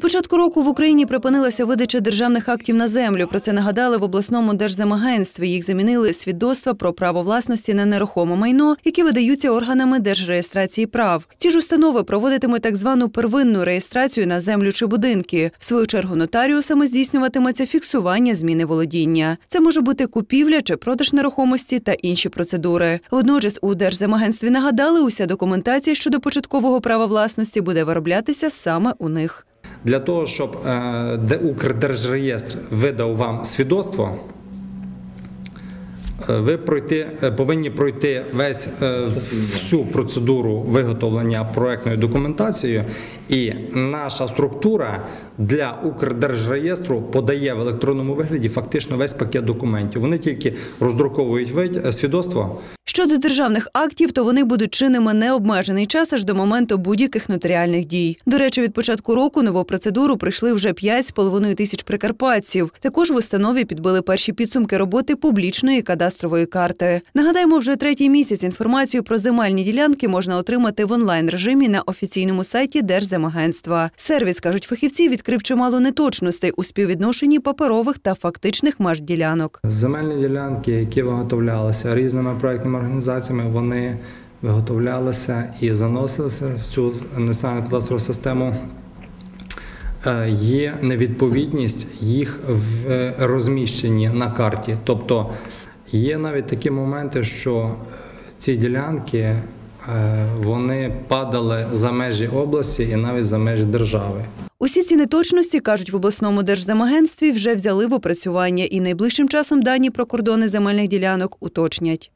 Початку року в Україні припинилася видача державних актів на землю. Про це нагадали в обласному держземагентстві. Їх замінили свідоцтва про право власності на нерухоме майно, які видаються органами держреєстрації прав. Ці ж установи проводитимуть так звану первинну реєстрацію на землю чи будинки. В свою чергу нотаріусами здійснюватиметься фіксування зміни володіння. Це може бути купівля чи продаж нерухомості та інші процедури. Водночас у держземагентстві нагадали, уся документація щодо початкового права власності буде вироблятися саме у них. Для того, щоб е, Укрдержреєстр видав вам свідоцтво, е, ви пройти, е, повинні пройти весь всю процедуру виготовлення проектної документації, і наша структура для Укрдержреєстру подає в електронному вигляді фактично весь пакет документів. Вони тільки роздруковують е, свідоцтво, Щодо державних актів, то вони будуть чинними необмежений час аж до моменту будь-яких нотаріальних дій. До речі, від початку року нову процедуру пройшли вже 5,5 тисяч прикарпатців. Також в установі підбили перші підсумки роботи публічної кадастрової карти. Нагадаємо, вже третій місяць інформацію про земельні ділянки можна отримати в онлайн режимі на офіційному сайті Держземагентства. Сервіс кажуть фахівці, відкрив чимало неточностей у співвідношенні паперових та фактичних меж ділянок. Земельні ділянки, які виготовлялися різними проектними організаціями, вони виготовлялися і заносилися в цю національну кадастрову систему. Е, Є невідповідність їх в е, розміщенні на карті. Тобто є навіть такі моменти, що е, ці ділянки вони падали за межі області і навіть за межі держави. Усі ці неточності, кажуть в обласному держземагентстві, вже взяли в опрацювання і найближчим часом дані про кордони земельних ділянок уточнять.